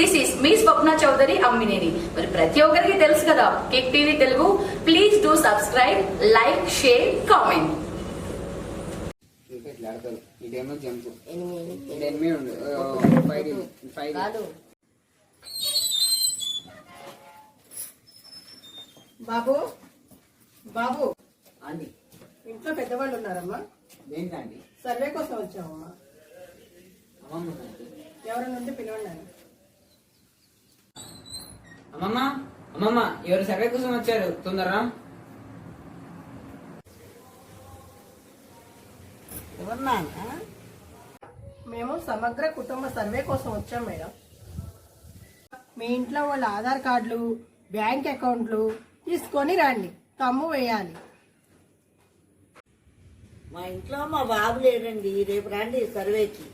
This is me Swapna Chowdary Ammineni మరి ప్రతి ఒక్కరికి తెలుసు కదా kick TV Telugu. Please do subscribe like share comment ఇదేమో జంపు. ఎనిమిది. ఫైవ్ బాబు బాబు. అండి ఇంట్లో పెద్దవాళ్ళు ఉన్నారమ్మా. దేనికండి సర్వే కోసం వచ్చామమ్మా. ఎవరైనా ఉంటే పిలవండి అమ్మమ్మ అమ్మమ్మ ఎవరు సర్వే కోసం వచ్చారు? తొందరరా? ఎవరన్నా మేము సమగ్ర కుటుంబ సర్వే కోసం వచ్చాం మేడం. మీ ఇంట్లో వాళ్ళ ఆధార్ కార్డులు బ్యాంక్ అకౌంట్లు తీసుకొని రండి. తమ్ము వేయాలి. మా ఇంట్లో మా బాబు లేడండి. రేపు రండి సర్వేకి.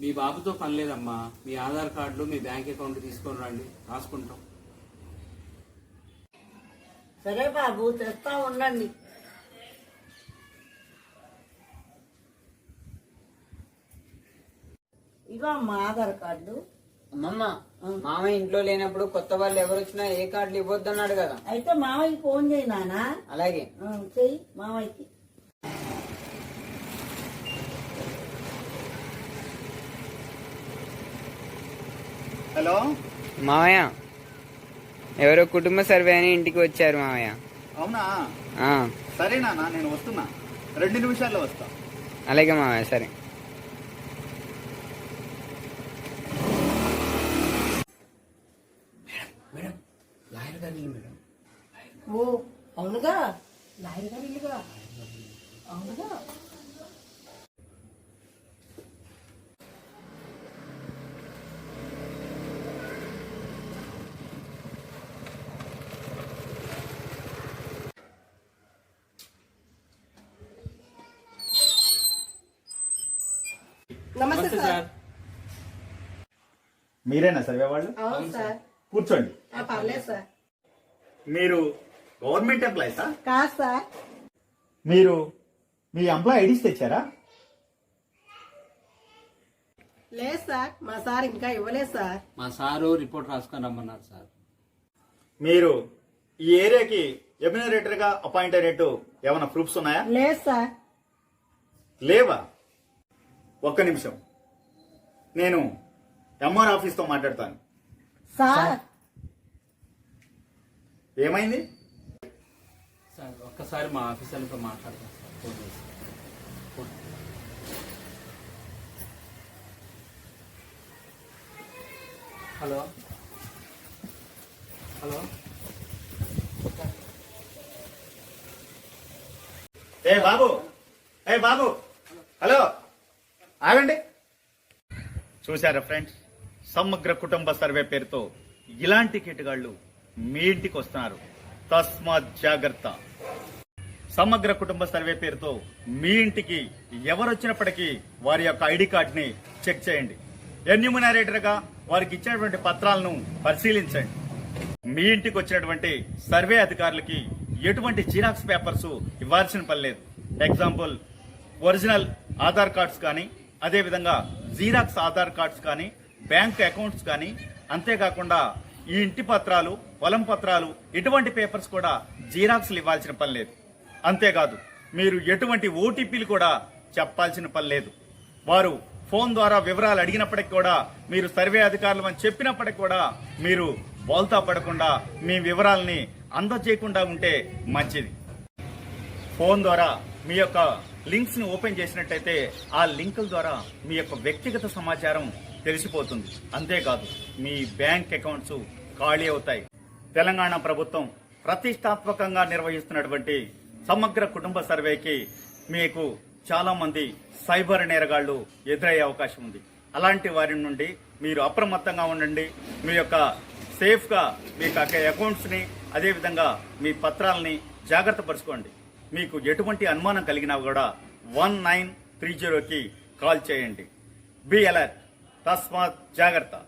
మీ బాబుతో పని లేదమ్మా. మీ ఆధార్ కార్డులు మీ బ్యాంక్ అకౌంట్ తీసుకొని రండి. రాసుకుంటాం. సరే బాబు తెస్తా ఉండండి. ఇగో మా ఆధార్ కార్డు. అమ్మమ్మ మామ ఇంట్లో లేనప్పుడు కొత్త వాళ్ళు ఎవరు వచ్చినా ఏ కార్డులు ఇవ్వద్దు అన్నాడు కదా. అయితే మామయ్యకి ఫోన్ చేయి నానా. అలాగే. చెయ్యి మామయ్యకి. హలో? మామయ్య ఎవరో కుటుంబ సర్వే అని ఇంటికి వచ్చారు మామయ్య అవునా? ఆ, సరే నాన్న నేను వస్తున్నా. రెండు నిమిషాల్లో వస్తా. అలాగే మామయ్య సరే. ఓ అవునుగా? లాయర్ గారు ఇల్లుగా అవునుగా? నమస్తే సార్. మీరేనా సర్వే వాళ్ళు అవును సార్. కూర్చోండి. ఆ, పర్లేదు సార్. మీరు గవర్నమెంట్ ఎంప్లాయీసా? కాదు సార్. మీరు మీ ఎంప్లాయ్ ఐడీస్ తెచ్చారా? లేదు సార్. మా సార్ ఇంకా ఇవ్వలేదు సార్. మా సారు రిపోర్ట్ రాసుకొని రమ్మన్నారు సార్. మీరు ఈ ఏరియాకి ఎమ్యూనరేటర్గా అపాయింట్ అయినట్టు ఏమైనా ప్రూఫ్స్ ఉన్నాయా? లేదు సార్. లేవా? ఒక్క నిమిషం. నేను ఎంఆర్ ఆఫీస్తో మాట్లాడతాను. సార్. ఏమైంది? సార్ ఒక్కసారి మా ఆఫీసర్లతో మాట్లాడతాం సార్. ఫోన్ చేసి. ఫోన్. హలో. హలో. ఏ బాబు ఏ బాబు హలో ఆగండి చూశారా ఫ్రెండ్స్? సమగ్ర కుటుంబ సర్వే పేరుతో ఇలాంటి కీటగాళ్ళు మీ ఇంటికి వస్తున్నారు. తస్మాత్ జాగ్రత్త. సమగ్ర కుటుంబ సర్వే పేరుతో మీ ఇంటికి ఎవరు వచ్చినప్పటికీ వారి యొక్క ఐడి కార్డుని చెక్ చేయండి. ఎన్యూమినరేటర్గా వారికి ఇచ్చినటువంటి పత్రాలను పరిశీలించండి. మీ ఇంటికి వచ్చినటువంటి సర్వే అధికారులకి ఎటువంటి జిరాక్స్ పేపర్స్ ఇవ్వాల్సిన పని లేదు. ఎగ్జాంపుల్ ఒరిజినల్ ఆధార్ కార్డ్స్ కానీ అదేవిధంగా జీరాక్స్ ఆధార్ కార్డ్స్ కానీ బ్యాంక్ అకౌంట్స్ కానీ అంతేకాకుండా ఈ ఇంటి పత్రాలు పొలం పత్రాలు ఎటువంటి పేపర్స్ కూడా జీరాక్స్లు ఇవ్వాల్సిన పని లేదు. అంతేకాదు మీరు ఎటువంటి ఓటీపీలు కూడా చెప్పాల్సిన పని లేదు. వారు ఫోన్ ద్వారా వివరాలు అడిగినప్పటికి కూడా మీరు సర్వే అధికారులు అని చెప్పినప్పటికి కూడా మీరు బోల్తా పడకుండా మీ వివరాలని అందజేయకుండా ఉంటే మంచిది. ఫోన్ ద్వారా మీ యొక్క లింక్స్ని ఓపెన్ చేసినట్టయితే ఆ లింకుల ద్వారా మీ యొక్క వ్యక్తిగత సమాచారం తెలిసిపోతుంది. అంతేకాదు మీ బ్యాంక్ అకౌంట్స్ ఖాళీ అవుతాయి. తెలంగాణ ప్రభుత్వం ప్రతిష్టాత్మకంగా నిర్వహిస్తున్నటువంటి సమగ్ర కుటుంబ సర్వేకి మీకు చాలామంది సైబర్ నేరగాళ్ళు ఎదురయ్యే అవకాశం ఉంది. అలాంటి వారి నుండి మీరు అప్రమత్తంగా ఉండండి. మీ యొక్క సేఫ్గా మీ యొక్క అదేవిధంగా మీ పత్రాలని జాగ్రత్త పరచుకోండి. మీకు ఎటువంటి అనుమానం కలిగినా కూడా వన్ నైన్ త్రీ జీరోకి కాల్ చేయండి. Be alert. తస్మాత్ జాగ్రత్త.